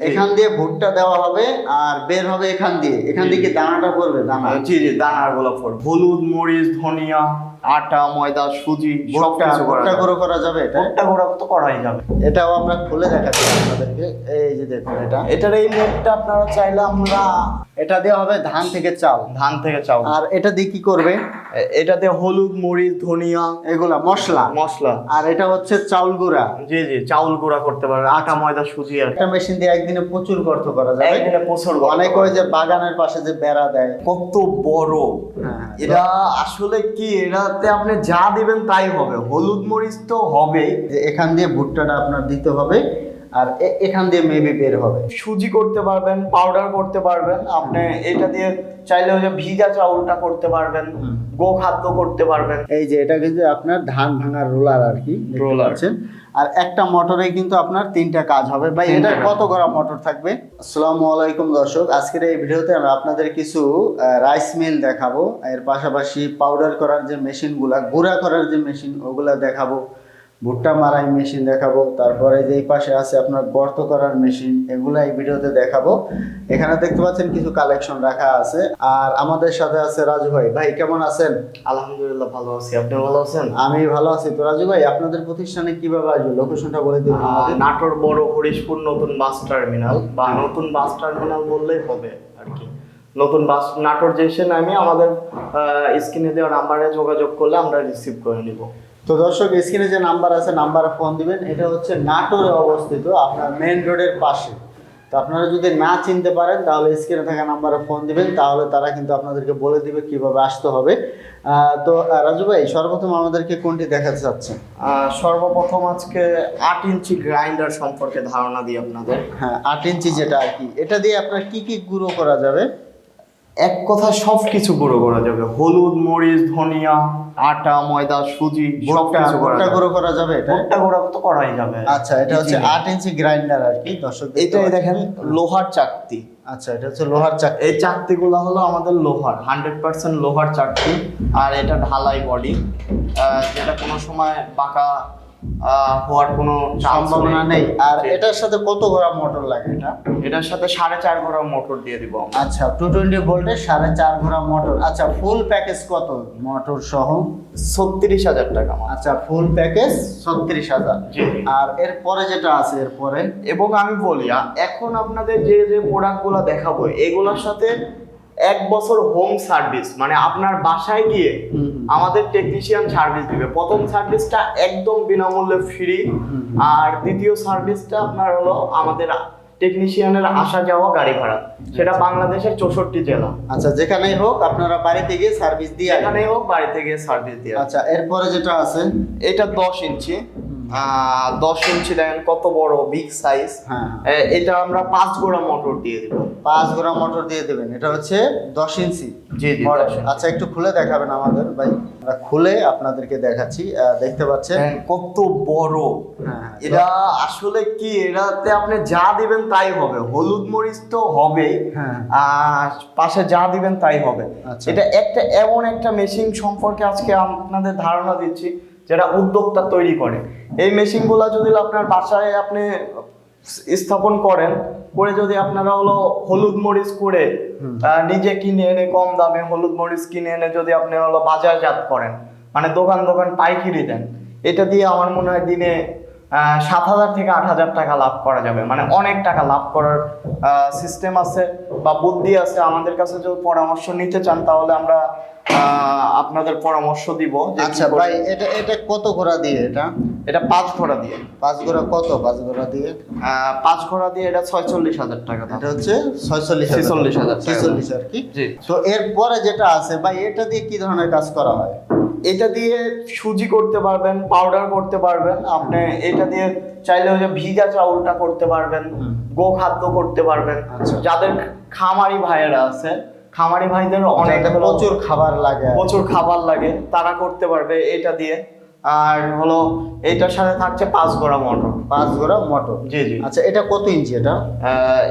এখান দিয়ে ভুট্টা দেওয়া হবে আর বের হবে এখান দিয়ে। এখান থেকে দানাটা পড়বে? দানা। জি জি দানার গোলাপ ফল হলুদ মরিচ ধনিয়া। আটা ময়দা সুজি ভুট্টা ভুট্টা গুঁড়ো করা যাবে এটা ভুট্টা গোড়া তো করাই যাবে। এটাও আমরা খুলে দেখাচ্ছি আপনাদেরকে। এই যে দেখুন এটা। এটার এই নেটটা আপনারা চাইলে আমরা এটা দেওয়া হবে ধান থেকে চাল। ধান থেকে চাউল আর এটা দিয়ে কি করবে? এটাতে হলুদ মরিচ ধনিয়া। এগুলা মশলা। মশলা। আর এটা হচ্ছে চাউল গুঁড়া। জি জি চাউল গুঁড়া করতে পারবে। আটা ময়দা সুজি আর একটা মেশিন দিয়ে একদিনে প্রচুর গর্ত করা যাবে। একদিনে প্রচুর অনেক ওই যে বাগানের পাশে যে বেড়া দেয়। কত বড়। হ্যাঁ, এটা আসলে কি? এটাতে আপনি যা দিবেন তাই হবে। হলুদ মরিচ তো হবেই। যে এখান দিয়ে ভুট্টাটা আপনার দিতে হবে। আর এখান দিয়ে মেবি বের হবে। সুজি করতে পারবেন পাউডার করতে পারবেন আপনি এটা দিয়ে চাইলে ওই যে ভিজা চাউলটা করতে পারবেন হুম। গো খাদ্য করতে পারবেন। এই যে এটা কিন্তু আপনার ধান ভাঙার রোলার আর কি দেখতে Roller। আর একটা মোটরে কিন্তু আপনার তিনটা কাজ হবে। ভাই এটা কত গ্রাম মোটর থাকবে? আসসালামু আলাইকুম দর্শক আজকের এই ভিডিওতে আমরা আপনাদের কিছু রাইস মিল দেখাবো। এর পাশাপাশি পাউডার করার যে মেশিনগুলা গুঁড়া করার যে মেশিন ওগুলা দেখাবো। ভুট্টা মারাই মেশিন দেখাবো তারপরে যে এই পাশে আছে আপনার গর্ত করার মেশিন এগুলো এই ভিডিওতে দেখাবো। এখানে দেখতে পাচ্ছেন কিছু কালেকশন রাখা আছে। আর আমাদের সাথে আছে রাজু ভাই। ভাই কেমন আছেন? আলহামদুলিল্লাহ ভালো আছি। আপনি ভালো আছেন? আমি ভালো আছি। তো রাজু ভাই আপনাদের প্রতিষ্ঠানে কীভাবে আসবে? লোকেশনটা বলে দিন নাটোর বড় হরিশপুর নতুন বাস টার্মিনাল। বা নতুন বাস টার্মিনাল বললেই হবে আর কি। নতুন বাস নাটোর যে এসে নামি আমাদের স্ক্রিনে দেওয়া নাম্বারে যোগাযোগ করলে আমরা রিসিভ করে নিব। তো দর্শক স্ক্রিনে যে নাম্বার আছে নাম্বারে ফোন দিবেন। এটা হচ্ছে নাটোরে অবস্থিত আপনার মেন রোডের পাশে। তো আপনারা যদি না চিনতে পারেন তাহলে স্ক্রিনে থাকা নাম্বারে ফোন দিবেন তাহলে তারা কিন্তু আপনাদেরকে বলে দিবে কীভাবে আসতে হবে। তো রাজু ভাই সর্বপ্রথম আমাদেরকে কোনটি দেখাতে চাচ্ছেন? সর্বপ্রথম আজকে আট ইঞ্চি গ্রাইন্ডার সম্পর্কে ধারণা দিই আপনাদের। হ্যাঁ আট ইঞ্চি যেটা আর কি। এটা দিয়ে আপনার কি কি গুঁড়ো করা যাবে? এক কথা সব কিছু গুঁড়ো করা যাবে হলুদ মরিচ ধনিয়া আটা ময়দা সুজি সব কিছু করা যাবে। গুঁড়ো করা যাবে এটা ভুট্টা গুঁড়া তো করাই যাবে আচ্ছা এটা হচ্ছে। আট ইঞ্চি গ্রাইন্ডার আর কি দর্শক পাচ্ছেন। দেখেন লোহার চাকতি আচ্ছা এটা হচ্ছে লোহার চাকরি এই চাকতিগুলো হলো আমাদের লোহার হান্ড্রেড পার্সেন্ট লোহার চাকতি আর এটা ঢালাই বডি যেটা কোনো সময় বাঁকা হওয়ার কোনো সম্ভাবনা নেই। আর এটার সাথে কত গ্রাম মোটর লাগে এটা? এটার সাথে সাড়ে চার ঘোড়া মোটর দিয়ে দিব আচ্ছা টু টোয়েন্টি ভোল্টের সাড়ে চার গ্রাম মোটর। আচ্ছা ফুল প্যাকেজ কত মোটর সহ? ছত্রিশ হাজার টাকা আচ্ছা ফুল প্যাকেজ ছত্রিশ হাজার। আর এরপরে যেটা আছে এরপরে? এবং আমি বলি এখন আপনাদের যে যে প্রোডাক্টগুলো দেখাবো এগুলোর সাথে এক বছর হোম সার্ভিস মানে আপনার বাসায় গিয়ে। আমাদের টেকনিশিয়ান সার্ভিস দিবে। প্রথম সার্ভিসটা একদম বিনামূল্যে ফ্রি আর দ্বিতীয় সার্ভিসটা আপনার হলো আমাদের টেকনিশিয়ানের আসা যাওয়া গাড়ি ভাড়া। সেটা বাংলাদেশের চৌষট্টি জেলা। আচ্ছা যেখানেই হোক আপনারা বাড়িতে গিয়ে সার্ভিস দিয়ে। এখানেই হোক বাড়িতে গিয়ে সার্ভিস দিয়ে আচ্ছা এরপরে যেটা আছে? এটা দশ ইঞ্চি। দশ ইঞ্চি দেখেন কত বড় বিগ সাইজ হ্যাঁ। এটা আমরা পাঁচ গোড়া মোটর দিয়ে দিব। পাঁচ গ্রাম মোটর দিয়ে দেবেন। এটা হচ্ছে দশ ইঞ্চি। জি জি মডেল। 10 ইঞ্চি। আচ্ছা একটু খুলে দেখাবেন আমাদের। ভাই আমরা খুলে আপনাদেরকে দেখাচ্ছি। দেখতে পাচ্ছেন? কত বড়। হ্যাঁ, এটা আসলে কি? এটাতে আপনি যা দিবেন তাই হবে। হলুদ মরিচ তো হবেই। হ্যাঁ। আর পাশে যা দিবেন তাই হবে। আচ্ছা। এটা একটা এমন একটা মেশিন সম্পর্কে আজকে আপনাদের ধারণা দিচ্ছি। যেটা উদ্যোক্তা তৈরি করে। এই মেশিনগুলো যদি আপনার বাসায় আপনি স্থাপন করেন করে যদি আপনারা হলো হলুদ মরিচ করে নিজে কিনে এনে কম দামে হলুদ মরিচ কিনে এনে যদি আপনি হলো বাজারজাত করেন মানে দোকান দোকান পাইকিরি দেন এটা দিয়ে আমার মনে হয় দিনে সাত হাজার থেকে আট হাজার টাকা লাভ করা যাবে। মানে অনেক টাকা লাভ করার সিস্টেম আছে বা বুদ্ধি আছে। আমাদের কাছে যদি পরামর্শ নিতে চান তাহলে আমরা আপনাদের পরামর্শ দিব আচ্ছা ভাই এটা এটা কত ঘোড়া দিয়ে এটা? এটা পাঁচ ঘোড়া দিয়ে। পাঁচ ঘোড়া কত? পাঁচ ঘোড়া দিয়ে? আহ, পাঁচ ঘোড়া দিয়ে এটা ছয়চল্লিশ হাজার টাকা এটা হচ্ছে ছয়চল্লিশ ছেচল্লিশ হাজার টাকা। ছেচল্লিশ আর কি? জি। তো এরপরে যেটা আছে ভাই এটা দিয়ে কি ধরনের কাজ করা হয়? এটা দিয়ে সুজি করতে পারবেন পাউডার করতে পারবেন আপনি এটা দিয়ে চাইলে ওই যে ভিজা চাউলটা করতে পারবেন গোখাদ্য গো খাদ্য করতে পারবেন। আচ্ছা। যাদের খামারি ভাইয়েরা আছে খামারি ভাইদের অনেক প্রচুর খাবার লাগে প্রচুর খাবার লাগে তারা করতে পারবে এটা দিয়ে। আর হলো এইটার সাথে থাকছে পাঁচ গোড়া মোটর। পাঁচ গোড়া মোটর। জি জি। আচ্ছা এটা কত ইঞ্চি এটা?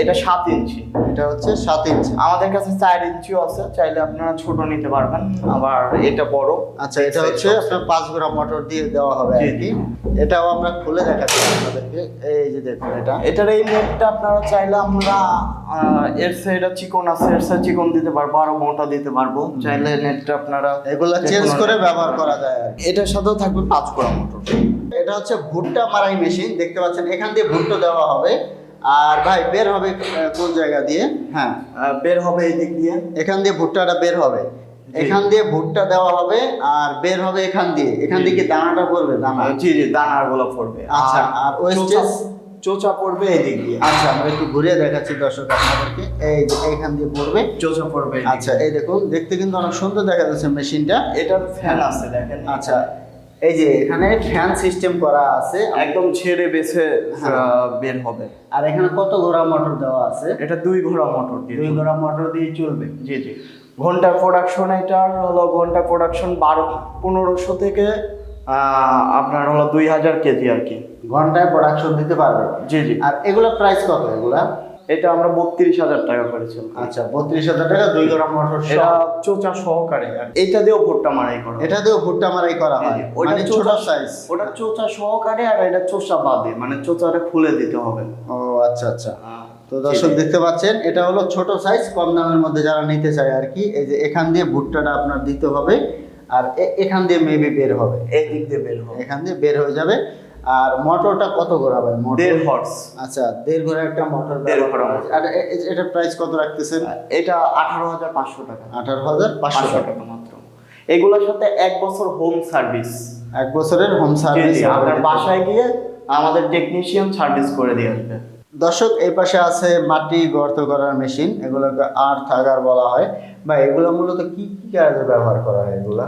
এটা সাত ইঞ্চি। এটা হচ্ছে সাত ইঞ্চি। আমাদের কাছে চার ইঞ্চিও আছে চাইলে আপনারা ছোট নিতে পারবেন আবার এটা বড় আচ্ছা এটা হচ্ছে আপনার পাঁচ গোড়া মোটর দিয়ে দেওয়া হবে আর জি, কি। জি। এটাও আমরা খুলে দেখাচ্ছি আপনাদেরকে। এই যে দেখুন এটা। এটার এই নেটটা আপনারা চাইলে আমরা এর সাইডে চিকন আছে এর সাইড চিকন দিতে পারব আরও মোটা দিতে পারব। চাইলে নেটটা আপনারা এগুলা চেঞ্জ করে ব্যবহার করা যায় এটার সাথেও থাকবে পাঁচ গোড়া মোটর এটা হচ্ছে ভুট্টা মারাই মেশিন দেখতে পাচ্ছেন এখান দিয়ে ভুট্টো দেওয়া হবে। আর ভাই বের হবে কোন জায়গা দিয়ে? হ্যাঁ বের হবে এই দিক দিয়ে। এখান দিয়ে ভুট্টাটা বের হবে। এখান দিয়ে ভুট্টা দেওয়া হবে আর বের হবে এখান দিয়ে। এখান দিয়ে কি দানাটা পড়বে? দানা। জি জি দানারগুলো পড়বে। আচ্ছা, আর wastage? চোচা- পড়বে এই দিক দিয়ে। আচ্ছা আমরা একটু ঘুরিয়ে দেখাচ্ছি দর্শক আপনাদেরকে। এই যে এইখান দিয়ে পড়বে। চোচা পড়বে আচ্ছা এই দেখুন দেখতে কিন্তু অনেক সুন্দর দেখা যাচ্ছে মেশিনটা। এটার ফ্যান আছে দেখেন। আচ্ছা এই যে এখানে ফ্যান সিস্টেম করা আছে। একদম ছেড়ে বেছে আহ, বের হবে। আর এখানে কত ঘোড়া মোটর দেওয়া আছে? এটা দুই ঘোড়া মোটর দিয়ে দুই ঘোড়া মোটর দিয়ে চলবে। জি জি। ঘণ্টা প্রোডাকশন এটার হলো ঘণ্টা প্রোডাকশন বারো পনেরোশো থেকে আহ, আপনার হলো দুই হাজার কেজি আর কি। ঘন্টায় প্রোডাকশন দিতে পারবে। জি জি। আর এগুলো প্রাইস কত এগুলা? এটা আমরা বত্রিশ হাজার টাকা করেছিলাম আচ্ছা বত্রিশ হাজার টাকা দুই গ্রাম মটর এটা। চোচা সহকারে আর এটা দিয়েও ভুট্টা মারাই করা এটা দিয়েও ভুট্টা মারাই করা হয়। ওইটা মানে ছোট চোচা- সাইজ ওটা চোচা সহকারে আর এটা চোষা বাদে। মানে চোচাটা খুলে দিতে হবে। ও আচ্ছা আচ্ছা। তো দর্শক দেখতে পাচ্ছেন এটা হলো ছোট সাইজ কম দামের মধ্যে যারা নিতে চায় আর কি এই যে এখান দিয়ে ভুট্টাটা আপনার দিতে হবে। আর এখান দিয়ে মেবি বের হবে। এই দিক দিয়ে বের হবে। এখান দিয়ে বের হয়ে যাবে। আর মোটরটা কত ঘোরা ভাই? মোটর? দেড় হর্স। আচ্ছা দেড় ঘোরা একটা মোটর দেড় করা আর এ- এ- প্রাইস কত রাখতেছেন? এটা আঠারো হাজার পাঁচশো টাকা। আঠারো হাজার পাঁচশো টাকা। মাত্র। এগুলোর সাথে এক বছর হোম সার্ভিস এক বছরের হোম সার্ভিস আপনার বাসায় গিয়ে আমাদের টেকনিশিয়ান সার্ভিস করে দিয়ে আসবে। দর্শক এই পাশে আছে মাটি গর্ত করার মেশিন এগুলোকে আর্থ আগার বলা হয়। বা এগুলো মূলত কি কি কাজে ব্যবহার করা হয় এগুলা?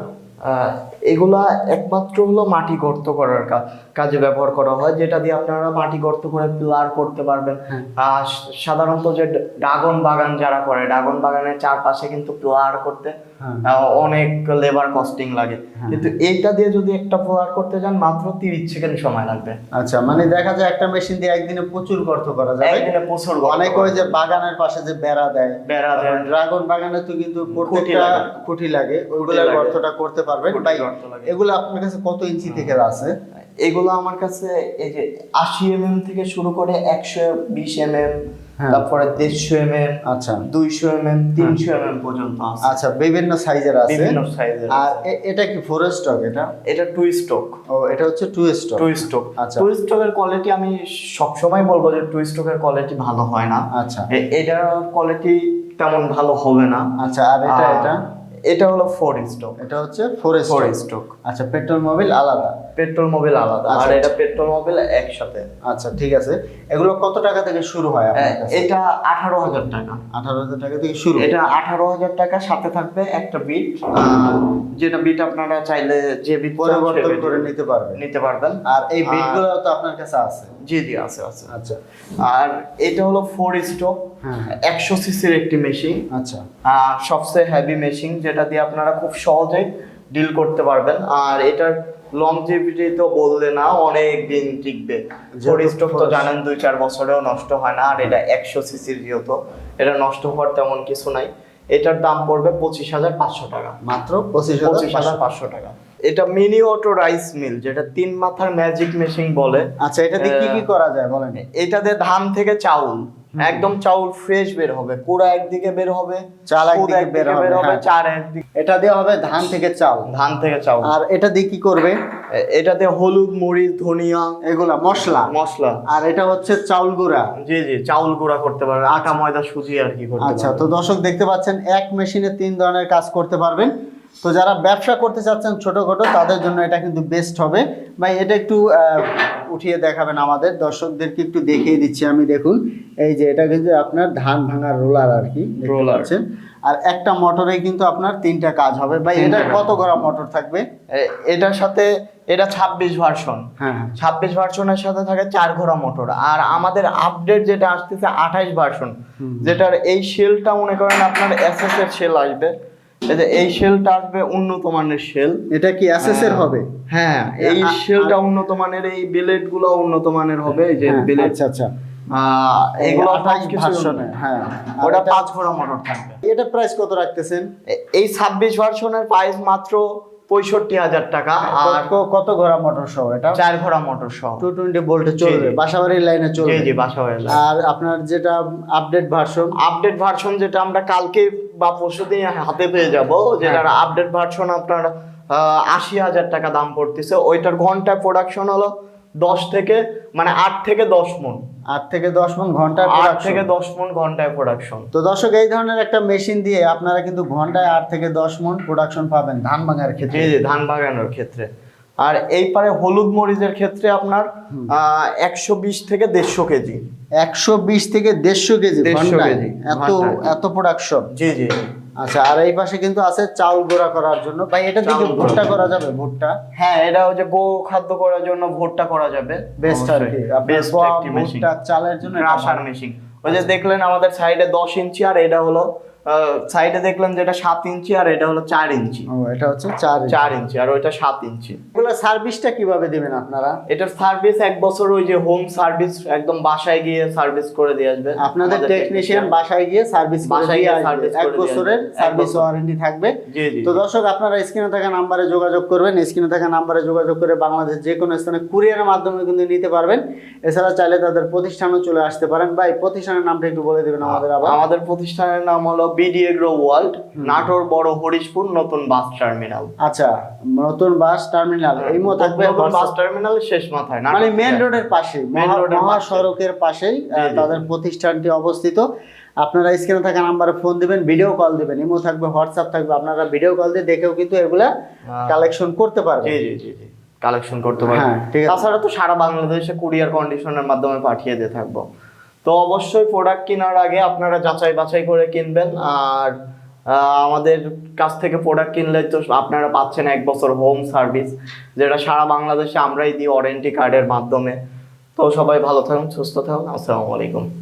এগুলা একমাত্র হলো মাটি গর্ত করার কা- কাজে ব্যবহার করা হয় যেটা দিয়ে আপনারা মাটি গর্ত করে পিলার করতে পারবেন হ্যাঁ। আর সাধারণত যে ড্রাগন বাগান যারা করে ড্রাগন বাগানের চারপাশে কিন্তু পিলার করতে হ্যাঁ। অনেক লেবার কস্টিং লাগে হ্যাঁ। কিন্তু এইটা দিয়ে যদি একটা পিলার করতে যান মাত্র তিরিশ সেকেন্ড সময় লাগবে আচ্ছা মানে দেখা যায় একটা মেশিন দিয়ে একদিনে প্রচুর গর্ত করা যায় একদিনে প্রচুর অনেক ওই যে বাগানের পাশে যে বেড়া দেয় বেড়া দেয়। ড্রাগন বাগানে তো কিন্তু প্রত্যেকটা লাগে। খুঁটি লাগে ওইগুলা গর্তটা করতে পারবেন। এগুলো আপনার কাছে কত ইঞ্চি থেকে আছে এগুলো আমার কাছে এই যে আশি এম এম থেকে শুরু করে একশো বিশ এম এম হ্যাঁ। তারপরে দেড়শো এম এম আচ্ছা। দুইশো এম এম তিনশো এম এম পর্যন্ত আছে। আচ্ছা বিভিন্ন সাইজের আছে। বিভিন্ন সাইজের আর এটা কি ফোর স্টক এটা? এটা টু স্টক ও এটা হচ্ছে টু স্টক টু স্টক আচ্ছা। টু স্টকের কোয়ালিটি আমি সবসময় বলব যে টু স্টকের কোয়ালিটি ভালো হয় না। আচ্ছা। এটার কোয়ালিটি তেমন ভালো হবে না। আচ্ছা আর এটা এটা? এটা হলো ফোর স্টক এটা হচ্ছে ফোর ফোর স্টক স্টক আচ্ছা পেট্রোল মোবিল আলাদা? পেট্রোল মোবিল আলাদা আর আচ্ছা। এটা পেট্রোল মোবিল একসাথে। আচ্ছা ঠিক আছে। এগুলো কত টাকা থেকে শুরু হয় আপনার এটা আঠারো হাজার টাকা। আঠারো হাজার টাকা থেকে শুরু? এটা আঠারো হাজার টাকা সাথে থাকবে একটা বিট। যেটা বিট আপনারা চাইলে যে বিট পরিবর্তন করে নিতে পারবে নিতে পারবেন। আর এই বিটগুলো তো আপনার কাছে আছে। জি জি আছে আছে। আচ্ছা। আর এটা হলো ফোর স্টক হ্যাঁ। একশো সিসির একটি মেশিন আচ্ছা। সবচেয়ে হেভি মেশিন যেটা দিয়ে আপনারা খুব সহজেই ডিল করতে পারবেন। আর এটার লংজিভিটি তো বললে না অনেক দিন টিকবে। স্টক তো জানেন দুই চার বছরেও নষ্ট হয় না আর এটা একশো সিসির যেহেতু এটা নষ্ট হওয়ার তেমন কিছু নাই। এটার দাম পড়বে পঁচিশ হাজার পাঁচশো টাকা। মাত্র পঁচিশ হাজার পাঁচশো টাকা। এটা মিনি অটো রাইস মিল যেটা তিন মাথার ম্যাজিক মেশিন বলে। আচ্ছা এটা দিয়ে কি কি করা যায় বলেন? এটা দিয়ে ধান থেকে চাউল একদম চাউল ফ্রেশ বের হবে কুড়া একদিকে বের হবে চাল একদিকে বের হবে, হ্যাঁ। চার একদিকে। এটা দিয়ে হবে ধান থেকে চাল ধান থেকে চাউল। আর এটা দিয়ে কি করবে? এটাতে হলুদ মরিচ ধনিয়া। এগুলা মশলা। মশলা। আর এটা হচ্ছে চাউল গুঁড়া। জি জি চাউল গুঁড়া করতে পারবে আটা ময়দা সুজি আর কি করতে আচ্ছা তো দর্শক দেখতে পাচ্ছেন এক মেশিনে তিন ধরনের কাজ করতে পারবেন। তো যারা ব্যবসা করতে চাচ্ছেন ছোটখাটো তাদের জন্য এটা কিন্তু বেস্ট হবে। ভাই এটা একটু উঠিয়ে দেখাবেন আমাদের। দর্শকদেরকে একটু দেখিয়ে দিচ্ছি আমি দেখুন। এই যে এটা কিন্তু আপনার ধান ভাঙার রোলার আর কি Roller। আর একটা মোটরে কিন্তু আপনার তিনটা কাজ হবে। ভাই এটা কত গ্রাম মোটর থাকবে? এটার সাথে এটা ছাব্বিশ ভার্সন। হ্যাঁ হ্যাঁ। ছাব্বিশ ভার্সনের সাথে থাকে চার ঘোড়া মোটর। আর আমাদের আপডেট যেটা আসতেছে আঠাইশ ভার্সন যেটার এই সেলটা মনে করেন আপনার এস এস এর শেল আসবে। যে এই শেলটা আসবে উন্নত মানের শেল এটা কি অ্যাসেসের হবে? হ্যাঁ এই শেলটা উন্নত মানের এই বিলেটগুলো উন্নত মানের হবে এই যে বেলেট বিলেট আচ্ছা আচ্ছা। এগুলো আঠাশ ভার্সনে হ্যাঁ। ওটা পাঁচ ঘোড়া মোটর থাকবে। এটা প্রাইস কত রাখতেছেন? এই ছাব্বিশ ভার্সনের প্রাইস মাত্র পঁয়ষট্টি হাজার টাকা আর কত- ঘোড়া মোটর সহ এটা? চার ঘোড়া মোটর সহ। টু টোয়েন্টি ভোল্টে চলবে। বাসাবাড়ির লাইনে চলবে? জি বাসা হয়ে আর আপনার যেটা আপডেট ভার্সন আপডেট ভার্সন যেটা আমরা কালকে বা পরশু দিন হাতে পেয়ে যাব যেটার হ্যাঁ। আপডেট ভার্সন আপনার আশি হাজার টাকা দাম পড়তেছে। ওইটার ঘন্টায় প্রোডাকশন হলো দশ থেকে মানে আট থেকে দশ মন। আট থেকে দশ মন ঘন্টায় আট থেকে দশ মন ঘন্টায় প্রোডাকশন তো দর্শক এই ধরনের একটা মেশিন দিয়ে আপনারা কিন্তু ঘন্টায় আট থেকে দশ মন প্রোডাকশন পাবেন ধান ভাঙার ক্ষেত্রে। জি ধান বাগানোর ক্ষেত্রে। আর এই পারে হলুদ মরিচের ক্ষেত্রে আপনার একশো বিশ থেকে দেড়শো কেজি। একশো বিশ থেকে দেড়শো কেজি কেজি এত। এত প্রোডাকশন জি জি আচ্ছা আর এই পাশে কিন্তু আছে চাউল গোড়া করার জন্য। ভাই এটা দিকে ভুট্টা করা যাবে ভুট্টা? হ্যাঁ এটা হচ্ছে গো খাদ্য করার জন্য ভুট্টা করা যাবে। বেস্ট আর কি। বেস্ট ভুট্টা চালের জন্য রাসার মেশিন ওই যে দেখলেন আমাদের সাইডে দশ ইঞ্চি আর এটা হলো সাইডে দেখলেন যেটা সাত ইঞ্চি আর এটা হলো চার ইঞ্চি। ও এটা হচ্ছে চার চার ইঞ্চি আর ওইটা সাত ইঞ্চি। এগুলো সার্ভিসটা কীভাবে দিবেন আপনারা? এটার সার্ভিস এক বছর ওই যে হোম সার্ভিস একদম বাসায় গিয়ে সার্ভিস করে দিয়ে আসবে। আপনাদের টেকনিশিয়ান বাসায় গিয়ে সার্ভিস বাসায় গিয়ে service এক বছরের সার্ভিস ওয়ারেন্টি থাকবে। তো দর্শক আপনারা স্ক্রিনে থাকা নাম্বারে যোগাযোগ করবেন। স্ক্রিনে থাকা নাম্বারে যোগাযোগ করে বাংলাদেশ যে কোনো স্থানে কুরিয়ারের মাধ্যমে কিন্তু নিতে পারবেন। এছাড়া চাইলে তাদের প্রতিষ্ঠানও চলে আসতে পারেন। বা এই প্রতিষ্ঠানের নামটা একটু বলে দেবেন আমাদের আবার। আমাদের প্রতিষ্ঠানের নাম হলো বিডি এগ্রো ওয়ার্ল্ড নাটোর বড় হরিশপুর নতুন বাস টার্মিনাল। আচ্ছা নতুন বাস টার্মিনাল এই মতো থাকবে বাস টার্মিনাল শেষ মাথায় মানে মেন রোডের পাশে। মহাসড়কের পাশেই। তাদের প্রতিষ্ঠানটি অবস্থিত। আপনারা স্ক্রিনে থাকা নাম্বারে ফোন দিবেন ভিডিও কল দিবেন ইমো থাকবে হোয়াটসঅ্যাপ থাকবে আপনারা ভিডিও কল দিয়ে দেখেও কিন্তু এগুলা হ্যাঁ। কালেকশন করতে পারবেন। জি জি জি কালেকশন করতে পারব হ্যাঁ। তাছাড়া তো সারা বাংলাদেশে কুরিয়ার কন্ডিশনের মাধ্যমে পাঠিয়ে দিয়ে থাকব। তো অবশ্যই প্রোডাক্ট কেনার আগে আপনারা যাচাই বাছাই করে কিনবেন। আর আমাদের কাছ থেকে প্রোডাক্ট কিনলে তো আপনারা পাচ্ছেন এক বছর হোম সার্ভিস যেটা সারা বাংলাদেশে আমরাই দিই ওয়ারেন্টি কার্ডের মাধ্যমে। তো সবাই ভালো থাকুন, সুস্থ থাকুন। আসসালামু আলাইকুম।